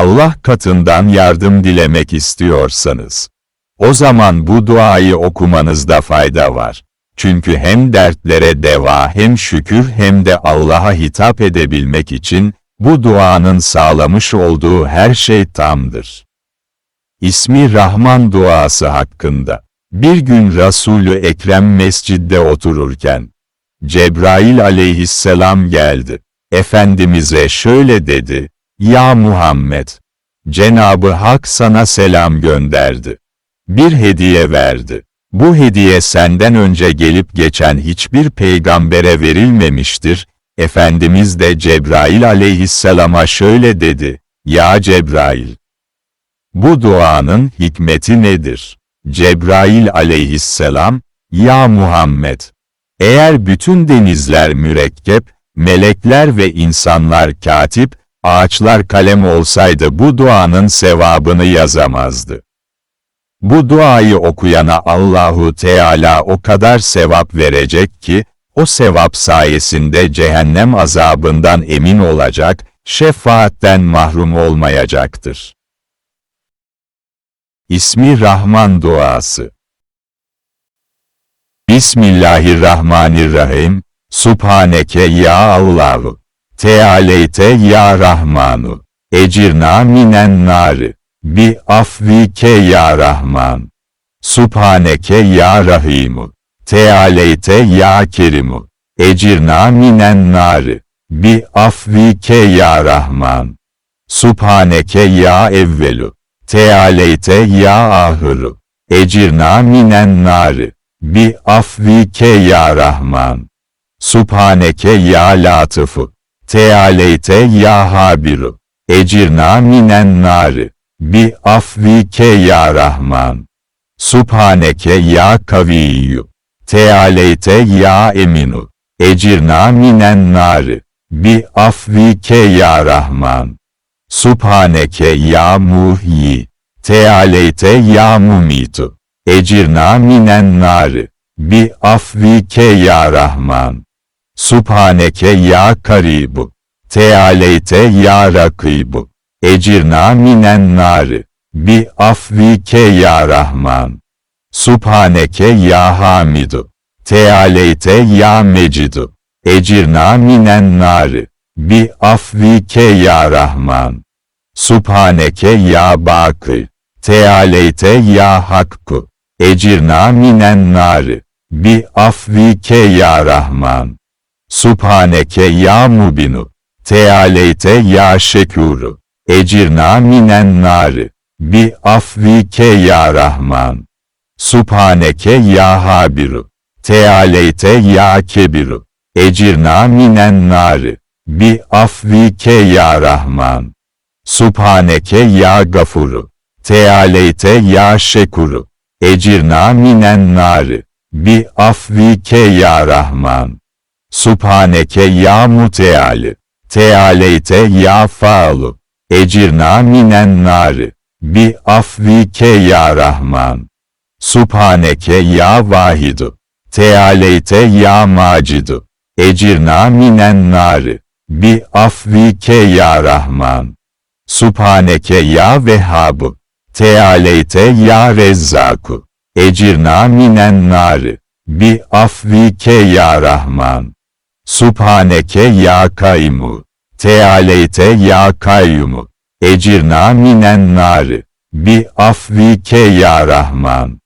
Allah katından yardım dilemek istiyorsanız, o zaman bu duayı okumanızda fayda var. Çünkü hem dertlere deva hem şükür hem de Allah'a hitap edebilmek için, bu duanın sağlamış olduğu her şey tamdır. İsmi Rahman duası hakkında. Bir gün Resulü Ekrem mescidde otururken, Cebrail aleyhisselam geldi. Efendimiz'e şöyle dedi, Ya Muhammed! Cenabı Hak sana selam gönderdi. Bir hediye verdi. Bu hediye senden önce gelip geçen hiçbir peygambere verilmemiştir. Efendimiz de Cebrail aleyhisselama şöyle dedi, Ya Cebrail! Bu duanın hikmeti nedir? Cebrail aleyhisselam, Ya Muhammed! Eğer bütün denizler mürekkep, melekler ve insanlar katip, ağaçlar kalem olsaydı bu duanın sevabını yazamazdı. Bu duayı okuyana Allahu Teala o kadar sevap verecek ki, o sevap sayesinde cehennem azabından emin olacak, şefaatten mahrum olmayacaktır. İsmi Rahman duası Bismillahirrahmanirrahim, Subhaneke ya Allahu, Tealeyte ya Rahmanu, Ecirna minen nari, Bi afvike ya Rahman, Subhaneke ya Rahimu, Tealeyte ya Kerimu, Ecirna minen nari, Bi afvike ya Rahman, Subhaneke ya Evvelu, Tealeyte ya Ahiru, Ecirna minen nari, Bi afvike ya Rahman. Subhaneke ya Latıfu. Tealeyte ya Habiru. Ecirna minen nari. Bi afvike ya Rahman. Subhaneke ya Kaviyyü. Tealeyte ya Eminu. Ecirna minen nari. Bi afvike ya Rahman. Subhaneke ya Muhyi. Tealeyte ya Mumitu. Ecirna minen nari. Bi afvike ya Rahman. Subhaneke ya Karibu. Tealeyte ya Rakibu. Ecirna minen nari. Bi afvike ya Rahman. Subhaneke ya Hamidu. Tealeyte ya Mecidu. Ecirna minen nari. Bi afvike ya Rahman. Subhaneke ya Bakir. Tealeyte ya Hakku. Ecirna minen nari. Bi afvike ya Rahman. Subhaneke ya Mubinu. Tealeyte ya Şekuru. Ecirna minen nari. Bi afvike ya Rahman. Subhaneke ya Habiru. Tealeyte ya Kebiru. Ecirna minen nari. Bi afvike ya Rahman. Subhaneke ya Gafuru. Tealeyte ya Şekuru. Ecirna minen nari. Bi afvike ya Rahman. Subhaneke ya Muteali. Tealeyte ya Faalu. Ecirna minen nari. Bi afvike ya Rahman. Subhaneke ya Vahidu. Tealeyte ya Macidu. Ecirna minen nari. Bi afvike ya Rahman. Subhaneke ya Vehhabu. Tealeyte ya Rezzaku. Ecirna minen nari. Bi afvike ya Rahman. Subhaneke ya Kaymu. Tealeyte ya Kayyumu. Ecirna minen nari. Bi afvike ya Rahman.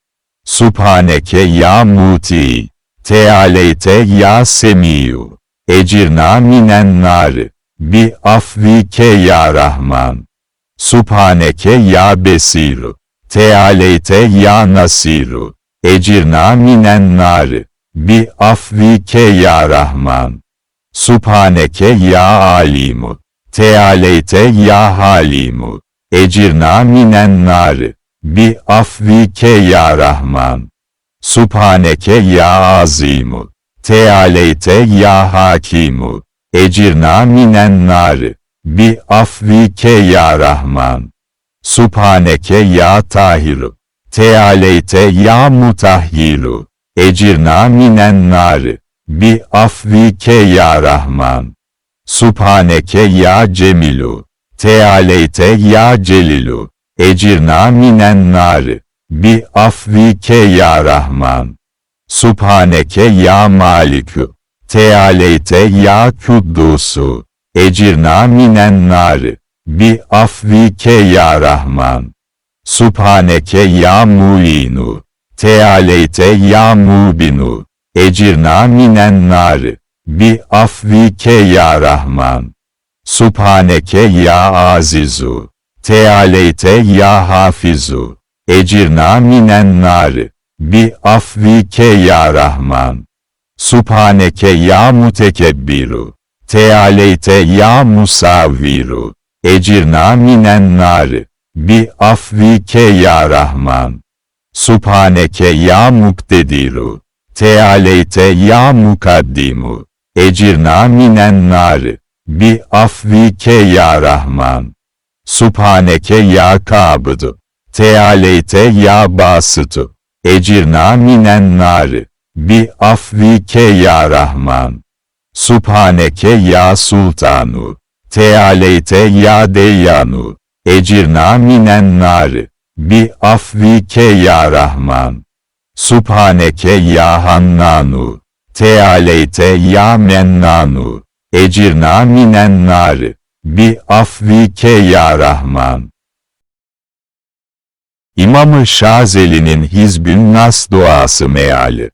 Subhaneke ya Muti. Tealeyte ya Semiyu. Ecirna minen nari. Bi afvike ya Rahman. Subhaneke ya Besiru. Tealeyte ya Nasiru. Ecirna minen nari. Bi afvike ya Rahman. Subhaneke ya Alimu. Tealeyte ya Halimu. Ecirna minen nari. Bi afvike ya Rahman. Subhaneke ya Azimu. Tealeyte ya Hakimu. Ecirna minen nari. Bi afvike ya Rahman. Subhaneke ya Tahiru. Tealeyte ya Mutahhiru. Ecirna minen nari. Bi afvike ya Rahman. Subhaneke ya Cemilu. Tealeyte ya Celilu, ecirna minen nari, bi afvike ya Rahman. Subhaneke ya Malikü, Tealeyte ya Kuddusu, ecirna minen nari, bi afvike ya Rahman. Subhaneke ya Mu'inu, Tealeyte ya Mubinu, ecirna minen nari, bi afvike ya Rahman. Subhaneke ya Azizu, Tealeyte ya Hafizu, ecirna minen nari, bi afvike ya Rahman. Subhaneke ya Mutekebbiru, Tealeyte ya Musavviru, ecirna minen nari, bi afvike ya Rahman. Subhaneke ya Muktediru, Tealeyte ya Mukaddimu, ecirna minen nari, bi afvike ya Rahman. Subhaneke ya Kabudu, Tealeyte ya Basıtu, ecirna minen nari, bi afvike ya Rahman. Subhaneke ya Sultanu, Tealeyte ya Deyyanu, ecirna minen nari, bi afvike ya Rahman. Subhaneke ya Hannanu, Tealeyte ya Mennanu, ecirna minen nari, bi afvike ya Rahman. İmam-ı Şazeli'nin Hizbün Nas duası meali.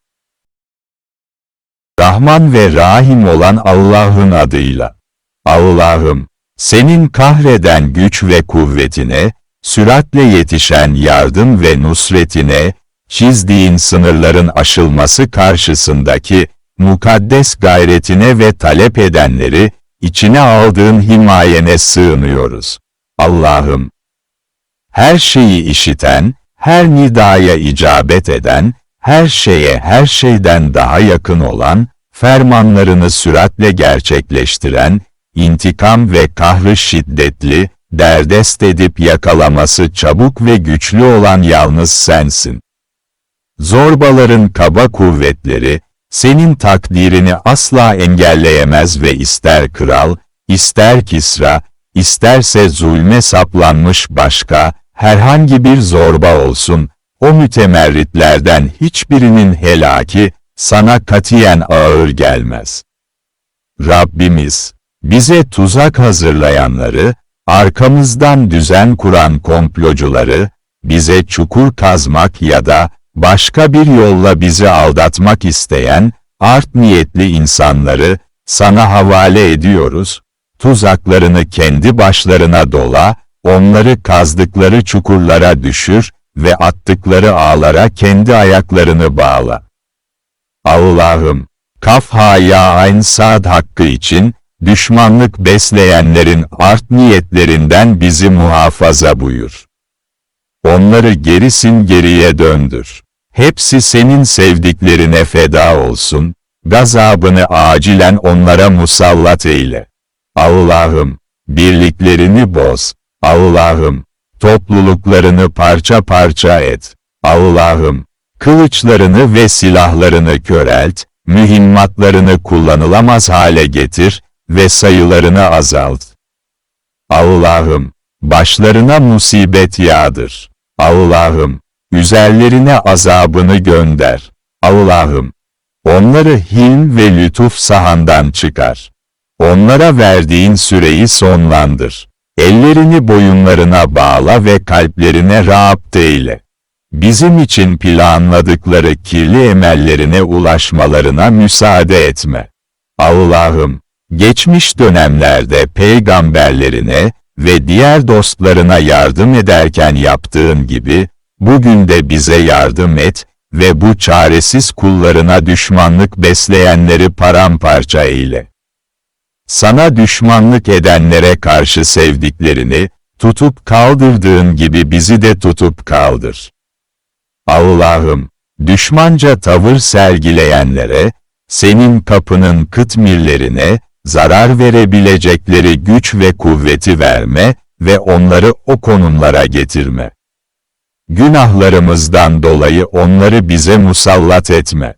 Rahman ve Rahim olan Allah'ın adıyla. Allah'ım, senin kahreden güç ve kuvvetine, süratle yetişen yardım ve nusretine, çizdiğin sınırların aşılması karşısındaki mukaddes gayretine ve talep edenleri, içine aldığın himayene sığınıyoruz. Allah'ım, her şeyi işiten, her nidaya icabet eden, her şeye her şeyden daha yakın olan, fermanlarını süratle gerçekleştiren, intikam ve kahrı şiddetli, derdest edip yakalaması çabuk ve güçlü olan yalnız sensin. Zorbaların kaba kuvvetleri, senin takdirini asla engelleyemez ve ister kral, ister kisra, isterse zulme saplanmış başka, herhangi bir zorba olsun, o mütemerritlerden hiçbirinin helaki, sana katiyen ağır gelmez. Rabbimiz, bize tuzak hazırlayanları, arkamızdan düzen kuran komplocuları, bize çukur kazmak ya da başka bir yolla bizi aldatmak isteyen, art niyetli insanları, sana havale ediyoruz, tuzaklarını kendi başlarına dola, onları kazdıkları çukurlara düşür ve attıkları ağlara kendi ayaklarını bağla. Allah'ım, Kaf ha ya ayn sad hakkı için, düşmanlık besleyenlerin art niyetlerinden bizi muhafaza buyur. Onları gerisin geriye döndür. Hepsi senin sevdiklerine feda olsun, gazabını acilen onlara musallat eyle. Allah'ım, birliklerini boz. Allah'ım, topluluklarını parça parça et. Allah'ım, kılıçlarını ve silahlarını körelt, mühimmatlarını kullanılamaz hale getir ve sayılarını azalt. Allah'ım, başlarına musibet yağdır. Allah'ım, üzerlerine azabını gönder. Allah'ım, onları hilm ve lütuf sahandan çıkar. Onlara verdiğin süreyi sonlandır. Ellerini boyunlarına bağla ve kalplerine rahat eyle. Bizim için planladıkları kirli emellerine ulaşmalarına müsaade etme. Allah'ım, geçmiş dönemlerde peygamberlerine ve diğer dostlarına yardım ederken yaptığın gibi, bugün de bize yardım et ve bu çaresiz kullarına düşmanlık besleyenleri paramparça eyle. Sana düşmanlık edenlere karşı sevdiklerini, tutup kaldırdığın gibi bizi de tutup kaldır. Allah'ım, düşmanca tavır sergileyenlere, senin kapının kıtmirlerine, zarar verebilecekleri güç ve kuvveti verme ve onları o konumlara getirme. Günahlarımızdan dolayı onları bize musallat etme.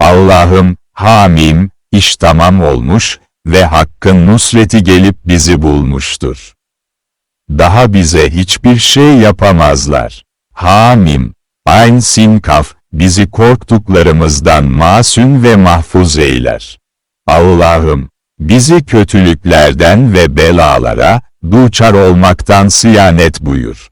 Allah'ım, hamim, iş tamam olmuş ve hakkın nusreti gelip bizi bulmuştur. Daha bize hiçbir şey yapamazlar. Hamim, Ayn Sin Kaf, bizi korktuklarımızdan masum ve mahfuz eyler. Allah'ım, bizi kötülüklerden ve belalara, duçar olmaktan siyanet buyur.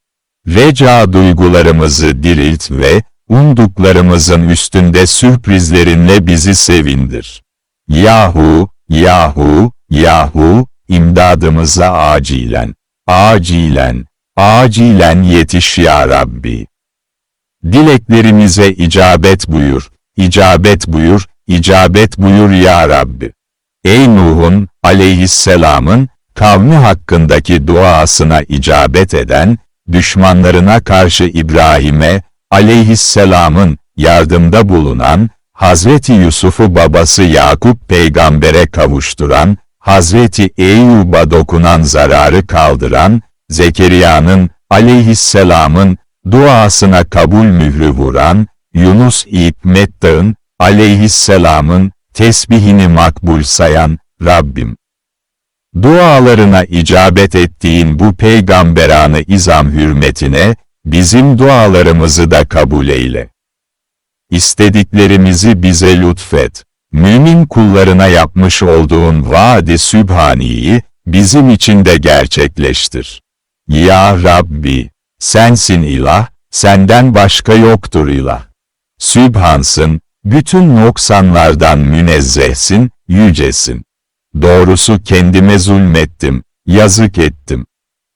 Reca duygularımızı dirilt ve, umduklarımızın üstünde sürprizlerinle bizi sevindir. Yahu, yahu, yahu, imdadımıza acilen, acilen, acilen yetiş ya Rabbi. Dileklerimize icabet buyur, icabet buyur, icabet buyur ya Rabbi. Ey Nuh'un, aleyhisselamın, kavmi hakkındaki duasına icabet eden, düşmanlarına karşı İbrahim'e, aleyhisselamın, yardımda bulunan, Hazreti Yusuf'u babası Yakup peygambere kavuşturan, Hazreti Eyyub'a dokunan zararı kaldıran, Zekeriya'nın, aleyhisselamın, duasına kabul mührü vuran, Yunus İbn Metta'ın, aleyhisselamın, tesbihini makbul sayan, Rabbim. Dualarına icabet ettiğin bu peygamberanı izam hürmetine, bizim dualarımızı da kabul eyle. İstediklerimizi bize lütfet. Mümin kullarına yapmış olduğun vaadi sübhaniyi, bizim için de gerçekleştir. Ya Rabbi, sensin ilah, senden başka yoktur ilah. Sübhansın, bütün noksanlardan münezzehsin, yücesin. Doğrusu kendime zulmettim, yazık ettim.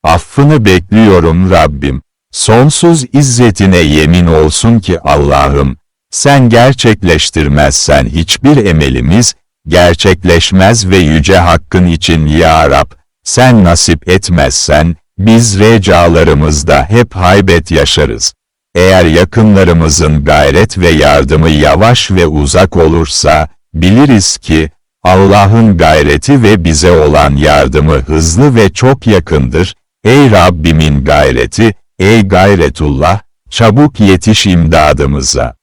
Affını bekliyorum Rabbim. Sonsuz izzetine yemin olsun ki Allah'ım, sen gerçekleştirmezsen hiçbir emelimiz, gerçekleşmez ve yüce hakkın için ya Rab, sen nasip etmezsen, biz recalarımızda hep haybet yaşarız. Eğer yakınlarımızın gayret ve yardımı yavaş ve uzak olursa, biliriz ki, Allah'ın gayreti ve bize olan yardımı hızlı ve çok yakındır. Ey Rabbimin gayreti, ey gayretullah, çabuk yetiş imdadımıza.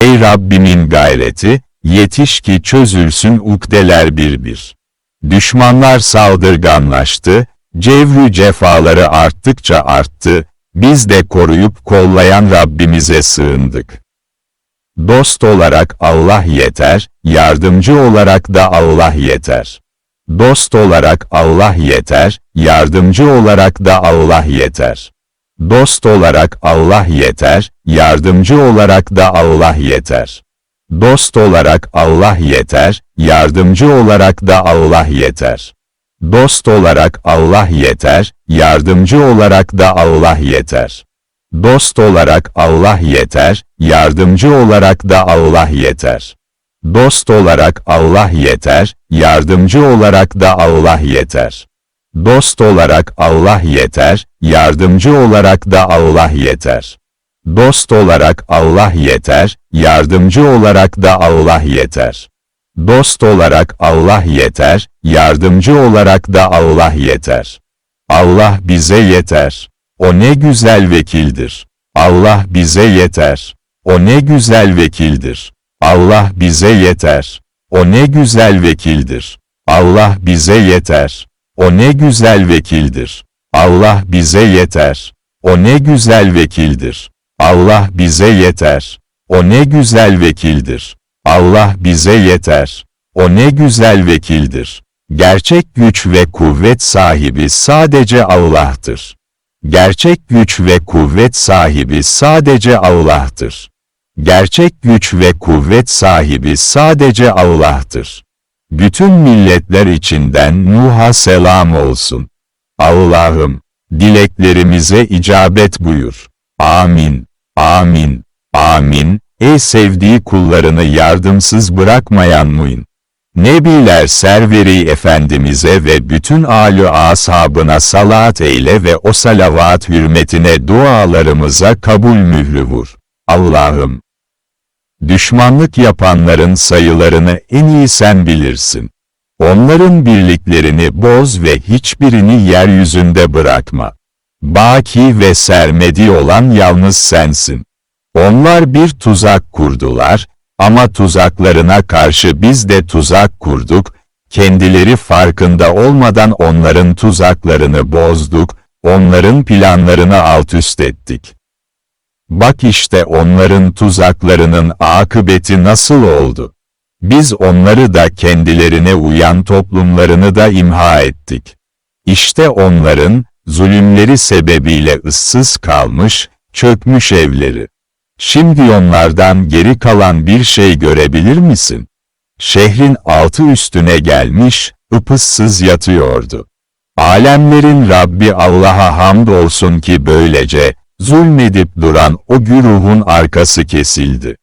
Ey Rabbimin gayreti, yetiş ki çözülsün ukdeler bir bir. Düşmanlar saldırganlaştı, cevrü cefaları arttıkça arttı, biz de koruyup kollayan Rabbimize sığındık. Dost olarak Allah yeter, yardımcı olarak da Allah yeter. Dost olarak Allah yeter, yardımcı olarak da Allah yeter. Dost olarak Allah yeter, yardımcı olarak da Allah yeter. Dost olarak Allah yeter, yardımcı olarak da Allah yeter. Dost olarak Allah yeter, yardımcı olarak da Allah yeter. Dost olarak Allah yeter, yardımcı olarak da Allah yeter. Dost olarak Allah yeter, yardımcı olarak da Allah yeter. Dost olarak Allah yeter, yardımcı olarak da Allah yeter. Dost olarak Allah yeter, yardımcı olarak da Allah yeter. Dost olarak Allah yeter, yardımcı olarak da Allah yeter. Allah bize yeter. O ne güzel vekildir. Allah bize yeter. O ne güzel vekildir. Allah bize yeter. O ne güzel vekildir. Allah bize yeter. O ne güzel vekildir. Allah bize yeter. O ne güzel vekildir. Allah bize yeter. O ne güzel vekildir. Allah bize yeter. O ne güzel vekildir. Gerçek güç ve kuvvet sahibi sadece Allah'tır. Gerçek güç ve kuvvet sahibi sadece Allah'tır. Gerçek güç ve kuvvet sahibi sadece Allah'tır. Bütün milletler içinden Nuh'a selam olsun. Allah'ım, dileklerimize icabet buyur. Amin, amin, amin. Ey sevdiği kullarını yardımsız bırakmayan Muin. Nebiler serveri Efendimiz'e ve bütün âlü ashabına salat eyle ve o salavat hürmetine dualarımıza kabul mührü vur. Allah'ım! Düşmanlık yapanların sayılarını en iyi sen bilirsin. Onların birliklerini boz ve hiçbirini yeryüzünde bırakma. Baki ve sermedi olan yalnız sensin. Onlar bir tuzak kurdular, ama tuzaklarına karşı biz de tuzak kurduk, kendileri farkında olmadan onların tuzaklarını bozduk, onların planlarını alt üst ettik. Bak işte onların tuzaklarının akıbeti nasıl oldu. Biz onları da kendilerine uyan toplumlarını da imha ettik. İşte onların, zulümleri sebebiyle ıssız kalmış, çökmüş evleri. Şimdi onlardan geri kalan bir şey görebilir misin? Şehrin altı üstüne gelmiş, ıpıssız yatıyordu. Alemlerin Rabbi Allah'a hamd olsun ki böylece, zulmedip duran o güruhun arkası kesildi.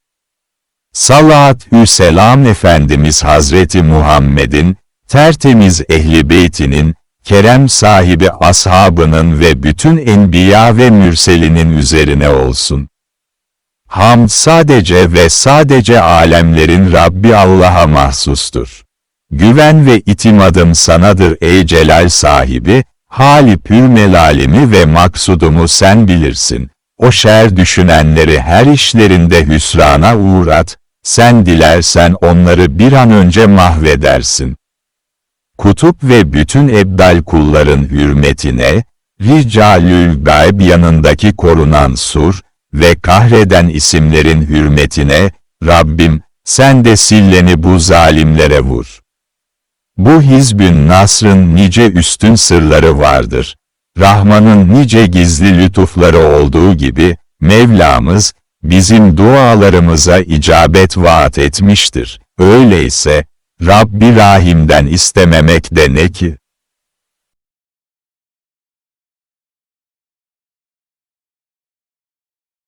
Salatü selam Efendimiz Hazreti Muhammed'in, tertemiz ehli beytinin, kerem sahibi ashabının ve bütün enbiya ve mürselinin üzerine olsun. Hamd sadece ve sadece alemlerin Rabbi Allah'a mahsustur. Güven ve itimadım sanadır ey celal sahibi, hali pür melalimi ve maksudumu sen bilirsin. O şer düşünenleri her işlerinde hüsrana uğrat, sen dilersen onları bir an önce mahvedersin. Kutup ve bütün ebdal kulların hürmetine, Ricalül Gayb yanındaki korunan sur ve kahreden isimlerin hürmetine, Rabbim, sen de silleni bu zalimlere vur. Bu Hizbün Nasr'ın nice üstün sırları vardır. Rahman'ın nice gizli lütufları olduğu gibi, Mevlamız, bizim dualarımıza icabet vaat etmiştir. Öyleyse, Rabbi Rahim'den istememek de ne ki?